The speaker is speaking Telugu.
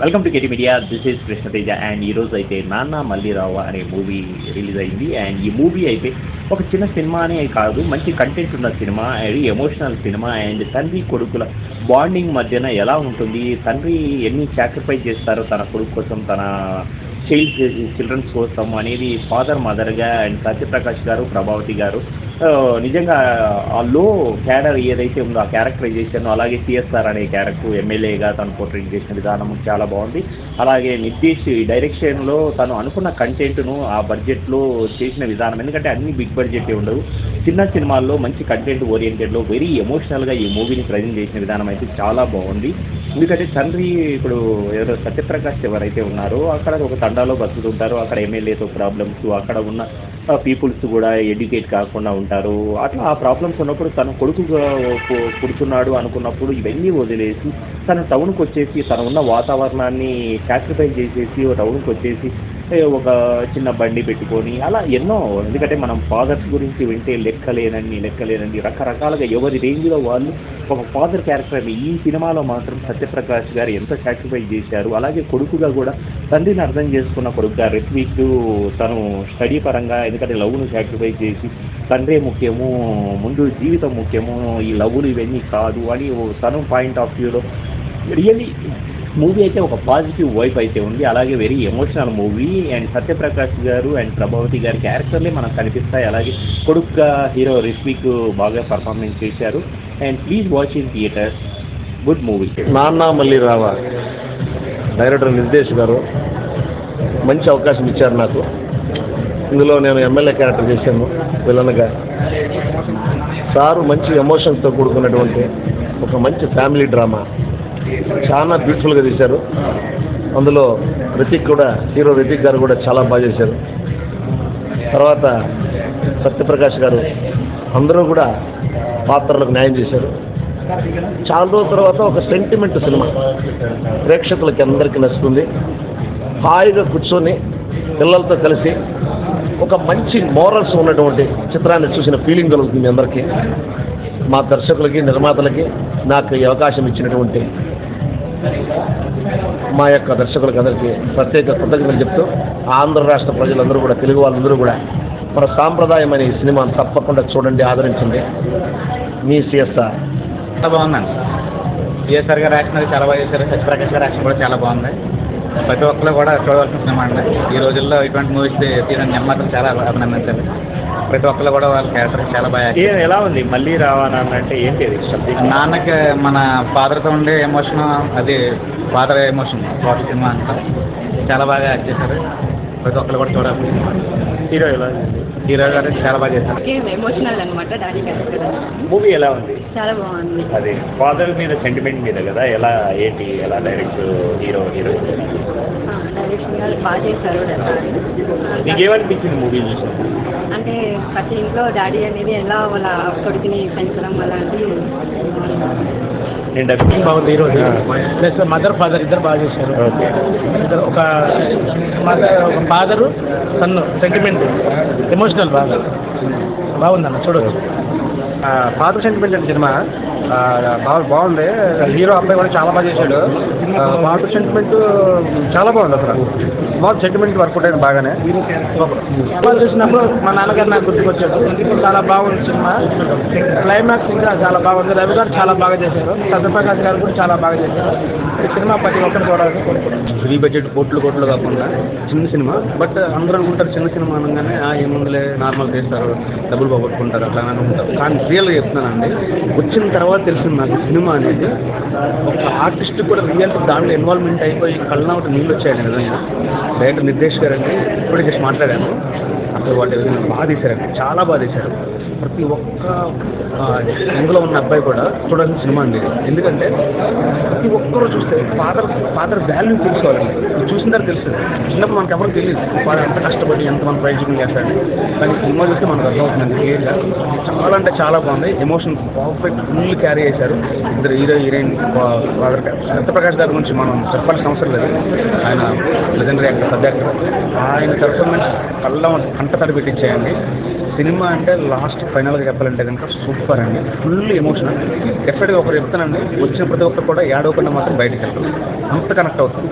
Welcome to KT media this is Krishnateja and ఈరోజు అయితే నాన్న మల్లిరావు అనే మూవీ రిలీజ్ అయింది. అండ్ ఈ మూవీ అయితే ఒక చిన్న సినిమా అనే కాదు మంచి కంటెంట్ ఉన్న సినిమా అండ్ ఎమోషనల్ సినిమా. అండ్ తండ్రి కొడుకుల బాండింగ్ మధ్యన ఎలా ఉంటుంది? తండ్రి ఎన్ని సాక్రిఫైస్ చేస్తారో? తన కొడుకు కోసం తన చైల్డ్ చిల్డ్రన్స్ కోసం అనేది ఫాదర్ మదర్గా అండ్ సత్యప్రకాష్ గారు ప్రభావతి గారు నిజంగా ఆ లో క్యాడర్ ఏదైతే ఉందో ఆ క్యారెక్టరైజేషన్ అలాగే సిఎస్ఆర్ అనే క్యారెక్టర్ ఎమ్మెల్యేగా తను పోర్ట్రేట్ చేసిన విధానం చాలా బాగుంది. అలాగే నిర్దేశ్ డైరెక్షన్లో తను అనుకున్న కంటెంట్ను ఆ బడ్జెట్లో చేసిన విధానం. ఎందుకంటే అన్ని బిగ్ బడ్జెట్ ఉండవు చిన్న సినిమాల్లో మంచి కంటెంట్ ఓరియంటెడ్లో వెరీ ఎమోషనల్గా ఈ మూవీని ప్రజెంట్ చేసిన విధానం అయితే చాలా బాగుంది. ఎందుకంటే తండ్రి ఇప్పుడు ఎవరో సత్యప్రకాష్ ఎవరైతే ఉన్నారో అక్కడ ఒక తండాలో బతుకుతుంటారు. అక్కడ ఎమ్మెల్యేతో ప్రాబ్లమ్స్ అక్కడ ఉన్న పీపుల్స్ కూడా ఎడ్యుకేట్ కాకుండా ఉంటారు. అట్లా ఆ ప్రాబ్లమ్స్ ఉన్నప్పుడు తన కొడుకు పు- పుడుతున్నాడు అనుకున్నప్పుడు ఇవన్నీ వదిలేసి తను టౌన్కి వచ్చేసి తను ఉన్న వాతావరణాన్ని సాక్రిఫైస్ చేసేసి టౌన్కి వచ్చేసి ఒక చిన్న బండి పెట్టుకొని అలా ఎన్నో ఎందుకంటే మనం ఫాదర్స్ గురించి వింటే లెక్కలేనన్ని లెక్కలేనన్ని రకరకాలుగా ఎవరి రేంజ్లో వాళ్ళు ఒక ఫాదర్ క్యారెక్టర్ని ఈ సినిమాలో మాత్రం సత్యప్రకాష్ గారు ఎంత సాక్రిఫైస్ చేశారు అలాగే కొడుకుగా కూడా తండ్రిని అర్థం చేసుకున్న కొడుకుగా రిత్విక్ తను స్టడీ పరంగా ఎందుకంటే లవ్ను సాక్రిఫైస్ చేసి తండ్రే ముఖ్యము ముందు జీవితం ముఖ్యము ఈ లవ్లు ఇవన్నీ కాదు అని ఓ తను పాయింట్ ఆఫ్ వ్యూలో రియల్లీ మూవీ అయితే ఒక పాజిటివ్ వైఫ్ అయితే ఉంది. అలాగే very emotional movie. And Satyaprakash garu and Prabhavathi గారి క్యారెక్టర్లే మనకు కనిపిస్తాయి. అలాగే కొడుక్గా హీరో రిత్విక్ బాగా పర్ఫార్మెన్స్ చేశారు. And please watch in theatre. Good movie. నాన్న మళ్ళీ రావా డైరెక్టర్ నిర్దేశ్ గారు మంచి అవకాశం ఇచ్చారు నాకు. ఇందులో నేను ఎమ్మెల్యే క్యారెక్టర్ చేశాను విలన్గా సారు మంచి ఎమోషన్స్తో కూడుకున్నటువంటి ఒక మంచి ఫ్యామిలీ డ్రామా చాలా బ్యూటిఫుల్గా తీశారు అందులో రితిక్ కూడా హీరో రితిక్ గారు కూడా చాలా బాగా చేశారు. తర్వాత సత్యప్రకాష్ గారు అందరూ కూడా పాత్రలకు న్యాయం చేశారు. చాలా రోజుల తర్వాత ఒక సెంటిమెంట్ సినిమా. ప్రేక్షకులకి అందరికీ నచ్చుతుంది. హాయిగా కూర్చొని పిల్లలతో కలిసి ఒక మంచి మోరల్స్ ఉన్నటువంటి చిత్రాన్ని చూసిన ఫీలింగ్ కలుగుతుంది అందరికీ. మా దర్శకులకి నిర్మాతలకి నాకు ఈ అవకాశం ఇచ్చినటువంటి మా యొక్క దర్శకులకు అందరికీ ప్రత్యేక కృతజ్ఞతలు చెప్తూ ఆంధ్ర రాష్ట్ర ప్రజలందరూ కూడా తెలుగు వాళ్ళందరూ కూడా మన సాంప్రదాయమైన ఈ సినిమాను తప్పకుండా చూడండి ఆదరించండి. మీ సిఎస్ఆర్. చాలా బాగుందండి. సిఎస్ఆర్ గారు యాక్షన్ చాలా బాగా చేశారు. సత్యప్రకాష్ గారు యాక్షన్ కూడా చాలా బాగుంది. ప్రతి ఒక్కరు కూడా చూడవలసిన సినిమా అండి. ఈ రోజుల్లో ఇటువంటి మూవీస్ తీయడం మాత్రం చాలా అభినందించాలి. ప్రతి ఒక్కరు కూడా వాళ్ళ క్యారెక్టర్ చాలా బాగా. ఎలా ఉంది? మళ్ళీ రావాలని అంటే ఏంటి అది నాన్నకి మన ఫాదర్తో ఉండే ఎమోషన్ అది ఫాదర్ ఎమోషన్ టోటల్ సినిమా అంతా. చాలా బాగా యాక్ట్ చేశారు. ప్రతి ఒక్కరు కూడా చూడాలి. హీరో ఎలా హీరో గారు చాలా బాగా చేశారు. ఎమోషనల్ అనమాట డాడీ క్యారెక్టర్ మూవీ ఎలా ఉంది? చాలా బాగుంది. అదే ఫాదర్ మీద సెంటిమెంట్ మీద కదా ఎలా ఏంటి ఎలా డైరెక్ట్ హీరో హీరో బాగా చేశారు మీకు ఏమనిపించింది మూవీ చూసినప్పుడు అంటే ప్రతి ఇంట్లో డాడీ అనేది ఎలా వాళ్ళ కొడుకుని పెంచడం అలాంటి డబ్బింగ్ బాగుంది ఈరోజు ప్లస్ మదర్ ఫాదర్ ఇద్దరు బాగా చేశారు. ఇద్దరు ఒక మదర్ ఒక ఫాదరు సన్ను సెంటిమెంట్. ఎమోషనల్ బాగా. బాగుందన్న చూడవచ్చు ఫాదర్ సెంటిమెంట్ అంటే సినిమా బాగా బాగుంది. హీరో అబ్బాయి కూడా చాలా బాగా చేశాడు. ఫాదర్ సెంటిమెంట్ చాలా బాగుంది అసలు. బాగుంది సెంటిమెంట్ వర్కౌట్ అయింది బాగానే. చూసినప్పుడు మా నాన్నగారు నాకు గుర్తుకొచ్చాడు చాలా బాగుంది సినిమా. క్లైమాక్స్ ఇంకా చాలా బాగుంది. రవి గారు చాలా బాగా చేశారు. సత్యప్రకాష్ గారు కూడా చాలా బాగా చేశారు. ఈ సినిమా ప్రతి ఒక్కరు చూడాలని కోరుకుంటున్నాను. ఫ్రీ బడ్జెట్ కోట్లు కోట్లు కాకుండా చిన్న సినిమా బట్ అందరూ అనుకుంటారు చిన్న సినిమా అనగానే "ఆ, ఏముందిలే నార్మల్ తీస్తారు డబ్బులు పోగొట్టుకుంటారు అట్లా అని అనుకుంటారు. కానీ రియల్గా చెప్తున్నానండి. వచ్చిన తర్వాత తెలిసింది నాకు సినిమా అనేది. ఒక ఆర్టిస్ట్ కూడా రియల్ దాంట్లో ఇన్వాల్వ్మెంట్ అయిపోయి కళ్ళ ఒకటి నీళ్ళు వచ్చాయండి నిజంగా డైరెక్టర్ నిర్దేశ్ గారు అండి జస్ట్ మాట్లాడాను. అసలు వాటి బాగా తీశారండి. చాలా బాగా తీశారు. ప్రతి ఒక్క ఇందులో ఉన్న అబ్బాయి కూడా చూడాల్సిన సినిమా అండి ఎందుకంటే ప్రతి ఒక్కరూ చూస్తే ఫాదర్ ఫాదర్ వాల్యూ తెలుసుకోవాలండి. చూసిన తర్వాత తెలుస్తుంది. చిన్నప్పుడు మనకు ఎవరికి తెలియదు. వాడు ఎంత కష్టపడి ఎంత మన ప్రయోజనం చేస్తాడు. కానీ సినిమా చూస్తే మనకు అర్థమవుతుంది క్లియర్గా చాలా అంటే చాలా బాగుంది. ఎమోషన్ పర్ఫెక్ట్ ఫుల్ క్యారీ చేశారు. ఇద్దరు హీరో హీరోయిన్ ఫాదర్ సత్యప్రకాష్ గారి గురించి మనం చెప్పాల్సిన అవసరం లేదు. ఆయన లెజెండరీ యాక్టర్ సబ్ యాక్టర్ ఆయన పెర్ఫార్మెన్స్ కళ్ళ కంట తడి పెట్టించేయండి. సినిమా అంటే లాస్ట్ ఫైనల్గా చెప్పాలంటే కనుక సూపర్ అండి. ఫుల్ ఎమోషనల్ డెఫినెట్గా ఒకరు చెప్తానండి. వచ్చిన ప్రతి ఒక్కరు కూడా ఏడవకుండా మాత్రం బయటకు వెళ్తారు అంత కనెక్ట్ అవుతుంది